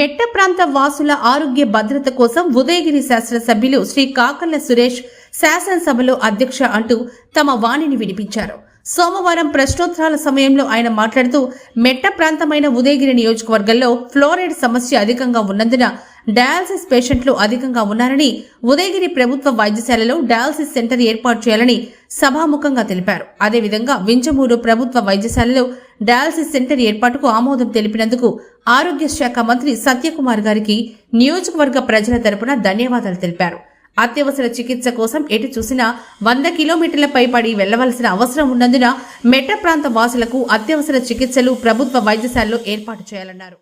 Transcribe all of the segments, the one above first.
మెట్ట ప్రాంత వాసుల ఆరోగ్య భద్రత కోసం ఉదయగిరి శాసనసభ్యులు శ్రీ కాకర్ల సురేష్ శాసనసభలో అధ్యక్ష అంటూ తమ వాణిని వినిపించారు. సోమవారం ప్రశ్నోత్తరాల సమయంలో ఆయన మాట్లాడుతూ మెట్ట ప్రాంతమైన ఉదయగిరి నియోజకవర్గంలో ఫ్లోరైడ్ సమస్య అధికంగా ఉన్నందున డయాలసిస్ పేషెంట్లు అధికంగా ఉన్నారని ఉదయగిరి ప్రభుత్వ వైద్యశాలలో డయాలసిస్ సెంటర్ ఏర్పాటు చేయాలని సభాముఖంగా తెలిపారు. అదేవిధంగా వింజమూరు ప్రభుత్వ వైద్యశాలలో డయాలసిస్ సెంటర్ ఏర్పాటుకు ఆమోదం తెలిపినందుకు ఆరోగ్య శాఖ మంత్రి సత్యకుమార్ గారికి నియోజకవర్గ ప్రజల తరపున ధన్యవాదాలు తెలిపారు. అత్యవసర చికిత్స కోసం ఎటు చూసినా వంద కిలోమీటర్ల పైపడి వెళ్ళవలసిన అవసరం ఉన్నందున మెట్ట ప్రాంత వాసులకు అత్యవసర చికిత్సలు ప్రభుత్వ వైద్యశాలలో ఏర్పాటు చేయాలన్నారు.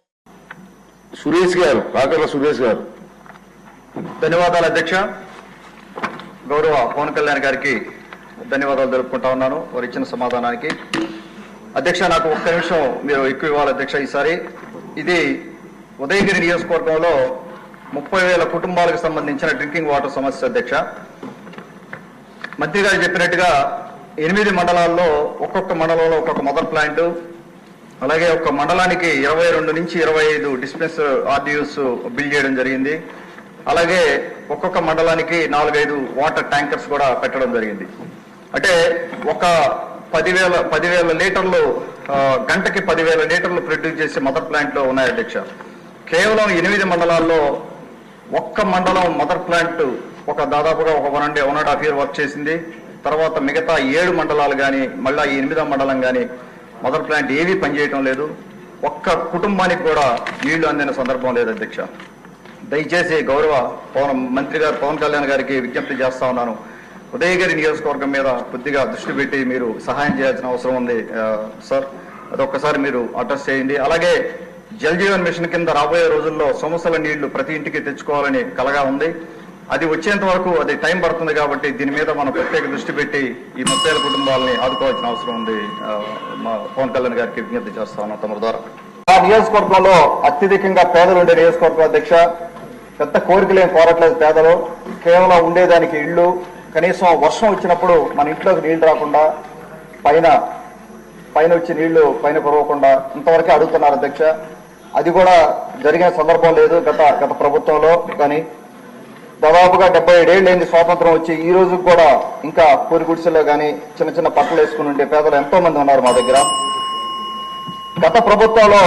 సురేష్ గారు కాకర్ల సురేష్ గారు. ధన్యవాదాలు అధ్యక్ష. గౌరవ పవన్ కళ్యాణ్ గారికి ధన్యవాదాలు తెలుపుకుంటా ఉన్నాను వారు ఇచ్చిన సమాధానానికి. అధ్యక్ష నాకు ఒక్క నిమిషం మీరు ఎక్కువ ఇవ్వాలి అధ్యక్ష ఈసారి. ఇది ఉదయగిరి నియోజకవర్గంలో ముప్పై వేల కుటుంబాలకు సంబంధించిన డ్రింకింగ్ వాటర్ సమస్య అధ్యక్ష. మంత్రి గారు చెప్పినట్టుగా ఎనిమిది మండలాల్లో ఒక్కొక్క మండలంలో ఒక్కొక్క మదర్ ప్లాంట్ అలాగే ఒక మండలానికి ఇరవై రెండు నుంచి ఇరవై ఐదు డిస్పెన్స్ ఆర్డియూస్ బిల్ చేయడం జరిగింది. అలాగే ఒక్కొక్క మండలానికి నాలుగైదు వాటర్ ట్యాంకర్స్ కూడా పెట్టడం జరిగింది. అంటే ఒక పదివేల పదివేల లీటర్లు గంటకి పదివేల లీటర్లు ప్రొడ్యూస్ చేసే మదర్ ప్లాంట్లో ఉన్నాయి అధ్యక్ష. కేవలం ఎనిమిది మండలాల్లో ఒక్క మండలం మదర్ ప్లాంట్ ఒక దాదాపుగా ఒక one and one and half year work చేసింది. తర్వాత మిగతా ఏడు మండలాలు కానీ మళ్ళా ఈ ఎనిమిదో మండలం కానీ మదర్ ప్లాంట్ ఏవీ పనిచేయటం లేదు. ఒక్క కుటుంబానికి కూడా నీళ్ళు అందిన సందర్భం లేదు అధ్యక్ష. దయచేసి గౌరవ పవన్ మంత్రి గారు పవన్ కళ్యాణ్ గారికి విజ్ఞప్తి చేస్తా ఉన్నాను. ఉదయగిరి నియోజకవర్గం మీద కొద్దిగా దృష్టి పెట్టి మీరు సహాయం చేయాల్సిన అవసరం ఉంది. సార్ సార్ అదొక్కసారి మీరు అడ్రస్ చేయండి. అలాగే జల్ జీవన్ మిషన్ కింద రాబోయే రోజుల్లో సమస్యల నీళ్ళు ప్రతి ఇంటికి తెచ్చుకోవాలని కలగా ఉంది. అది వచ్చేంత వరకు అది టైం పడుతుంది కాబట్టి దీని మీద మనం ప్రత్యేక దృష్టి పెట్టి ఈ ముప్పై కుటుంబాలని ఆదుకోవాల్సిన అవసరం ఉంది. మా పవన్ కళ్యాణ్ గారికి విజ్ఞప్తి చేస్తాను తమ ద్వారా. ఆ నియోజకవర్గంలో అత్యధికంగా పేదలు ఉండే నియోజకవర్గం అధ్యక్ష పెద్ద కోరికలు ఏం కోరట్లేదు పేదలు. కేవలం ఉండేదానికి ఇళ్ళు. కనీసం వర్షం వచ్చినప్పుడు మన ఇంట్లోకి నీళ్ళు రాకుండా పైన పైన వచ్చి నీళ్ళు పైన పొరవకుండా ఇంతవరకే అడుగుతున్నారు అధ్యక్ష. అది కూడా జరిగిన సందర్భం లేదు గత గత ప్రభుత్వంలో కానీ దాదాపుగా డెబ్బై ఏడేళ్ళు అయింది స్వాతంత్రం వచ్చి ఈ రోజు కూడా ఇంకా పూరి గుడిసెలో కానీ చిన్న చిన్న పట్టలు వేసుకుని ఉండే పేదలు ఎంతో మంది ఉన్నారు మా దగ్గర. గత ప్రభుత్వంలో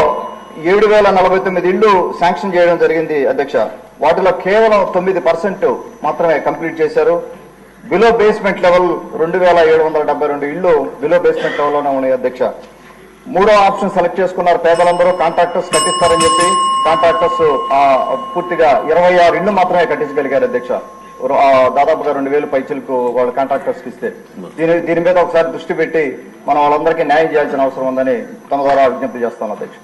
ఏడు వేల నలభై తొమ్మిది ఇళ్ళు శాంక్షన్ చేయడం జరిగింది అధ్యక్ష. వాటిలో కేవలం తొమ్మిది పర్సెంట్ మాత్రమే కంప్లీట్ చేశారు. బిలో బేస్మెంట్ లెవెల్ రెండు వేల ఏడు వందల డెబ్బై రెండు ఇళ్ళు బిలో బేస్మెంట్ లెవెల్లోనే ఉన్నాయి అధ్యక్ష. మూడో ఆప్షన్ సెలెక్ట్ చేసుకున్నారు. పేదలందరూ కాంట్రాక్టర్స్ కట్టిస్తారని చెప్పి కాంట్రాక్టర్స్ పూర్తిగా ఇరవై ఆరు ఇండ్లు మాత్రమే కట్టించగలిగారు అధ్యక్ష. ఆ, దాదాపుగా రెండు వేలు పైచలకు వాళ్ళ కాంట్రాక్టర్స్ ఇస్తే. దీని దీని మీద ఒకసారి దృష్టి పెట్టి మనం వాళ్ళందరికీ న్యాయం చేయాల్సిన అవసరం ఉందని తమ ద్వారా విజ్ఞప్తి చేస్తాను అధ్యక్ష.